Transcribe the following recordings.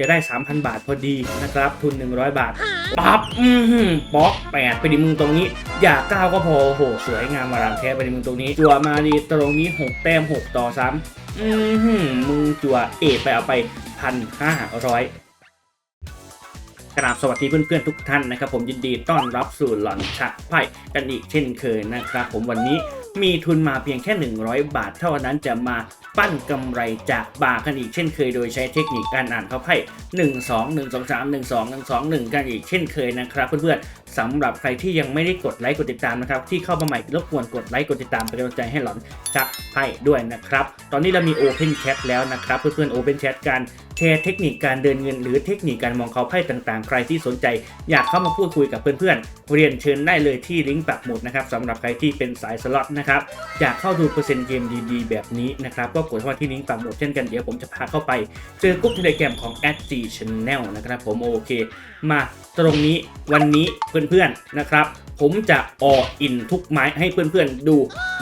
จะได้ 3,000 บาทพอดีนะครับ ทุน 100 บาทปั๊บอือหือป๊อกแปดไปดิมึงตรงนี้ อย่าก้าวก็พอโหสวยงามมารังแท้ไปดิมึงตรงนี้จั่วมาดีตรงนี้ 6 แต้ม 6 ต่อซ้ำอือหือมึงจั่วเอไปเอาไปพันห้าร้อยกราบสวัสดีเพื่อนๆทุกท่านนะครับ ผมยินดีต้อนรับสู่หลอนชักไพ่กันอีกเช่นเคยนะครับ ผมวันนี้ มีทุนมาเพียงแค่ 100 บาท เท่านั้นจะมาปั้นกำไรจากบาร์กันอีกเช่นเคยโดยใช้เทคนิคการอ่านเขาไพ่1 2 1 2 3 1 2 1 2 1 กันอีกเช่นเคยนะครับเพื่อนๆ สำหรับใครที่ยังไม่ได้กดไลค์กดติดตามนะครับที่เข้ามาใหม่รบกวนกดไลค์กดติดตามเป็นกำลังใจให้หลอนชักไพ่ด้วยนะครับ ตอนนี้เรามี Open Chat แล้วนะครับเพื่อนๆ Open Chat การแชร์เทคนิคการเดินเงิน หรือเทคนิคการมองเขาไพ่ต่างๆ ใครที่สนใจ อยากเข้ามาพูดคุยกับเพื่อนๆ เรียนเชิญได้เลยที่ลิงก์ปักหมุดนะครับสำหรับใครที่เป็นสายสล็อตนะครับอยากเข้าดูเปอร์เซ็นต์เกมดีๆ แบบนี้นะครับก็กดเข้ามาที่ลิงก์ปักหมุดเช่นกันเดี๋ยวผมจะพาเข้าไป เจอกรุ๊ปเทเลแกรมของ a d g Channel นะครับผมโอเค มาตรงนี้วันนี้เพื่อนๆนะครับ ผมจะอออินทุกไม้ให้เพื่อนๆดู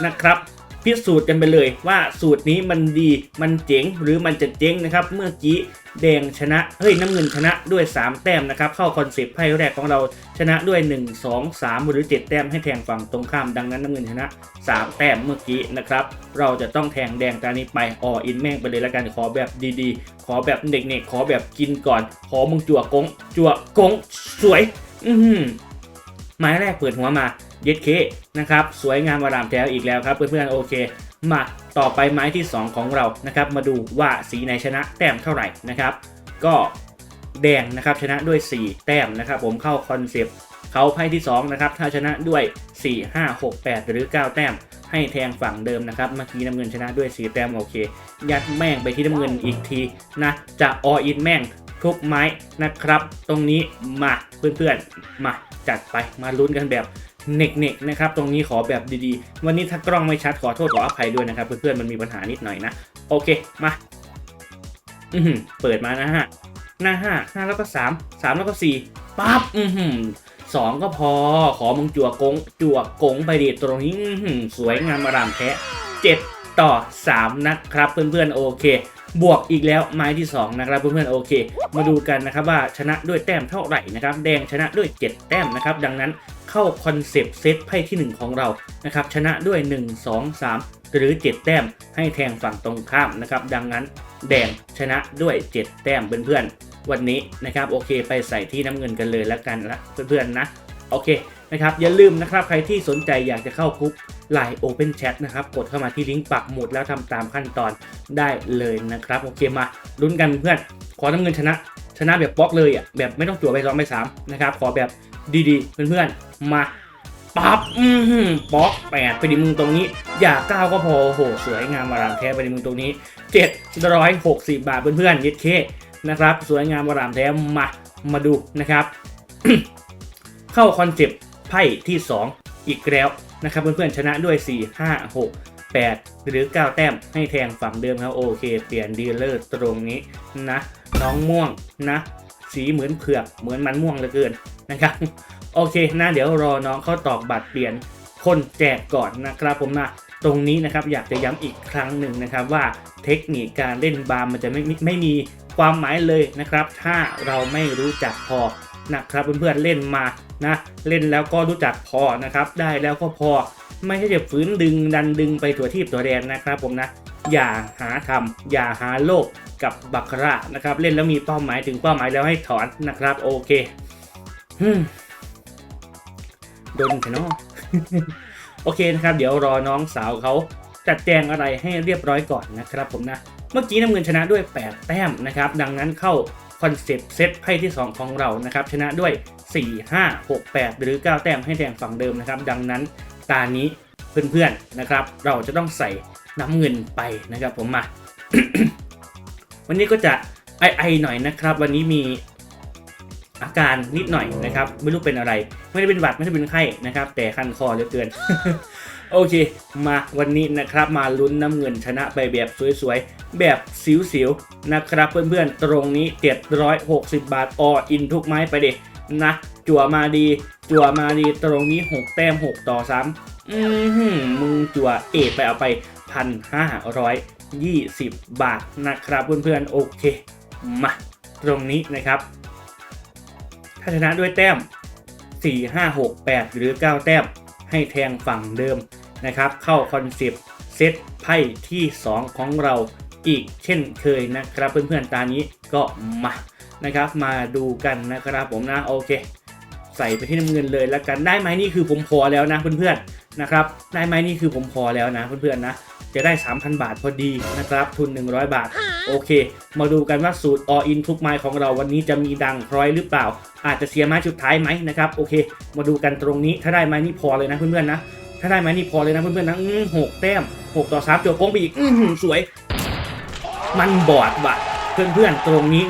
นะครับพิสูจน์กันไปเลยว่าสูตรนี้มันดีมันเจ๋งหรือมันจะเจ๊งนะครับ เมื่อกี้แดงชนะเฮ้ยน้ำเงินชนะด้วย 3 แต้มนะครับ เข้าคอนเซปต์ไพ่แรกของเราชนะด้วย 1 2 3 หรือ 7 แต้มให้แทงฝั่งตรงข้ามดังนั้นน้ำเงินชนะ 3 แต้มเมื่อกี้นะครับ เราจะต้องแทงแดงตานี้ไปอออินแม่งไปเลยละกันขอแบบดีๆ ขอแบบเด็กๆขอแบบกินก่อน ขอมึงจั่วกงจั่วกงสวย อือหือ ไม้แรกเปิดหัวมาเย็ดเคนะครับสวยงามวารามแถวอีกแล้วครับเพื่อนๆโอเค มาต่อไปไม้ที่ 2 ของเรานะครับมาดูว่าสีไหนชนะแต้มเท่าไหร่นะครับ ก็แดงนะครับชนะด้วย 4 แต้มนะครับ ผมเข้าคอนเซปต์เขาไพ่ที่2นะครับถ้าชนะด้วย 4 5 6 8 หรือ 9 แต้ม ให้แทงฝั่งเดิมนะครับเมื่อกี้น้ำเงินชนะด้วย 4 แต้มโอเค ยัดแม่งไปที่น้ำเงินอีกทีนะจะออินแม่ง ทุกไม้นะครับ ตรงนี้มาเพื่อนๆมาจัดไปมาลุ้นกันแบบเน็กๆนะครับ ตรงนี้ขอแบบดีๆ วันนี้ถ้ากล้องไม่ชัดขอโทษขออภัยด้วยนะครับ เพื่อนๆมันมีปัญหานิดหน่อยนะ โอเคมาอือหือเปิดมานะฮะหน้าห้าห้าแล้วก็สามสามแล้วก็สี่ปั๊บอือหือสองก็พอขอมึงจั่วกงจั่วกงไปดิตรงนี้อือหือสวยงามมารามแท้เจ็ดต่อสามนะครับ เพื่อนๆโอเค บวกอีกแล้วไม้ที่สองนะครับเพื่อนๆโอเค มาดูกันนะครับว่าชนะด้วยแต้มเท่าไหร่นะครับแดงชนะด้วย 7 แต้มนะครับดังนั้นเข้าคอนเซปต์เซตไพ่ที่ 1 ของเรานะครับชนะด้วย 1 2 3 หรือ 7 แต้มให้แทงฝั่งตรงข้ามนะครับดังนั้นแดงชนะด้วย 7 แต้มเพื่อนๆวันนี้นะครับโอเคไปใส่ที่น้ำเงินกันเลยแล้วกันละเพื่อนๆนะ โอเคนะครับอย่าลืมนะครับใครที่สนใจอยากจะเข้ากรุ๊ปไลน์ Open Chat นะครับ กดเข้ามาที่ลิงก์ปักหมุดแล้วทำตามขั้นตอนได้เลยนะครับ โอเคมาลุ้นกันเพื่อน ขอน้ำเงินชนะ ชนะแบบบล็อกเลยอะแบบไม่ต้องจั่วไปสองไปสามนะครับ ขอแบบดีๆ เพื่อนๆ มาปั๊บอือหือบล็อกแปดไปดิมึงตรงนี้ อย่าก้าวก็พอโหสวยงามมาดามแท้ไปดิมึงตรงนี้เจ็ดร้อยหกสิบบาทเพื่อนๆเย็ดเคนะครับ สวยงามมาดามแท้มามาดูนะครับ เข้าคอนเซปต์ไพ่ที่ 2 อีกแล้วนะครับเพื่อนๆชนะด้วย 4 5 6 8 หรือ 9 แต้มให้แทงฝั่งเดิมครับโอเค เปลี่ยนดีลเลอร์ตรงนี้นะ น้องม่วงนะ สีเหมือนเผือกเหมือนมันม่วงเหลือเกินนะครับโอเคนะเดี๋ยวรอน้องเขาตอกบัตรเปลี่ยนคนแจกก่อนนะครับผมนะตรงนี้นะครับอยากจะย้ำอีกครั้งหนึ่งนะครับว่าเทคนิคการเล่นบาร์มันจะไมไม่ไม่มีความหมายเลยนะครับ ถ้าเราไม่รู้จักพอนะครับเพื่อนๆเล่นมา นะเล่นแล้วก็รู้จักพอนะครับได้แล้วก็พอไม่ใช่จะฝืนดึงดันดึงไปตัวที่ตัวแดนนะครับผมนะอย่าหาทำอย่าหาโลกกับบัคร่านะครับเล่นแล้วมีเป้าหมายถึงเป้าหมายแล้วให้ถอนนะครับโอเคโดนเถอะเนาะโอเคนะครับ เดี๋ยวรอน้องสาวเขาจัดแจงอะไรให้เรียบร้อยก่อนนะครับผมนะ เมื่อกี้น้ำเงินชนะด้วย 8 แต้มนะครับ ดังนั้นเข้าคอนเซปต์เซตไพ่ที่ 2 ของเรานะครับ ชนะด้วย 4 5 6 8 หรือ 9 แต้มให้แทงฝั่งเดิมนะครับ ดังนั้นตานี้เพื่อนๆนะครับ เราจะต้องใส่น้ำเงินไปนะครับผมมา วันนี้ก็จะไอๆหน่อยนะครับ วันนี้มีอาการนิดหน่อยนะครับ ไม่รู้เป็นอะไร ไม่ได้เป็นหวัดไม่ได้เป็นไข้นะครับ แต่คันคอเหลือเกิน โอเค มาวันนี้นะครับมาลุ้นน้ำเงินชนะไปแบบสวยๆ แบบสิวๆ นะครับเพื่อนๆ ตรงนี้ 760 บาทออินทุกไม้ไปเด็ นะ จั่วมาดี จั่วมาดีตรงนี้ 6 แต้ม 6 ต่อ 3 อือหืมึงจั่วเอไปเอาไป1,520บาทนะครับเพื่อนๆ โอเค มา ตรงนี้นะครับ ถ้าชนะด้วยแต้ม 4 5 6 8 หรือ 9 แต้ม ให้แทงฝั่งเดิมนะครับ เข้าคอนเซปต์เซตไพ่ที่ 2 ของเราอีกเช่นเคยนะครับ เพื่อนๆ ตานี้ก็มา นะครับ มาดูกันนะครับผมนะโอเค ใส่ไปที่น้ำเงินเลยแล้วกันได้ไหมนี่คือผมพอแล้วนะเพื่อนๆนะครับได้ไหมนี่คือผมพอแล้วนะเพื่อนๆนะจะได้ 3,000 บาทพอดีนะครับทุน 100 บาท โอเค มาดูกันว่าสูตร all in ทุกไม้ของเราวันนี้จะมีดังพร้อยหรือเปล่า อาจจะเสียไม้สุดท้ายไหมนะครับโอเค มาดูกันตรงนี้ถ้าได้ไม้นี่พอเลยนะเพื่อนๆนะถ้าได้ไม้นี่พอเลยนะเพื่อนๆนะหกแต้มหกต่อสามจบโป้งไปอีก อือหือสวย มันบอดว่ะ เพื่อนๆ ตรงนี้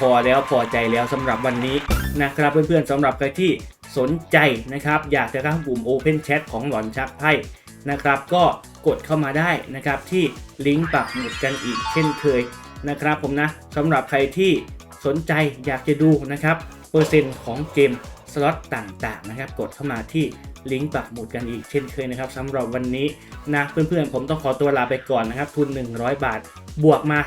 พอแล้วพอใจแล้วสำหรับวันนี้นะครับเพื่อนๆสำหรับใครที่สนใจนะครับ อยากจะเข้ากลุ่ม Open Chat ของหลอนชักไพ่นะครับ ก็กดเข้ามาได้นะครับที่ลิงก์ปักหมุดกันอีกเช่นเคยนะครับผมนะสำหรับใครที่สนใจอยากจะดูนะครับเปอร์เซ็นต์ของเกมสล็อตต่างๆนะครับ กดเข้ามาที่ ลิงก์ปักหมุดกันอีกเช่นเคยนะครับสำหรับวันนี้นะเพื่อนๆ ผมต้องขอตัวลาไปก่อนนะครับ ทุน 100 บาท บวกมา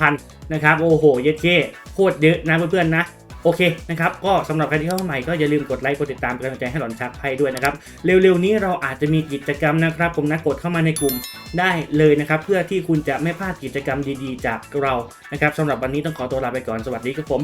3,000 นะครับ โอ้โห เย็ดเก้โคตรเยอะนะเพื่อนๆนะโอเคนะครับ ก็สำหรับใครที่เข้ามาใหม่ก็อย่าลืมกดไลค์กดติดตามเป็นกำลังใจให้หลอนชักไพ่ด้วยนะครับ เร็วๆนี้เราอาจจะมีกิจกรรมนะครับ ผมนะกดเข้ามาในกลุ่มได้เลยนะครับ เพื่อที่คุณจะไม่พลาดกิจกรรมดีๆ จากเรานะครับสำหรับวันนี้ต้องขอตัวลาไปก่อนสวัสดีครับผม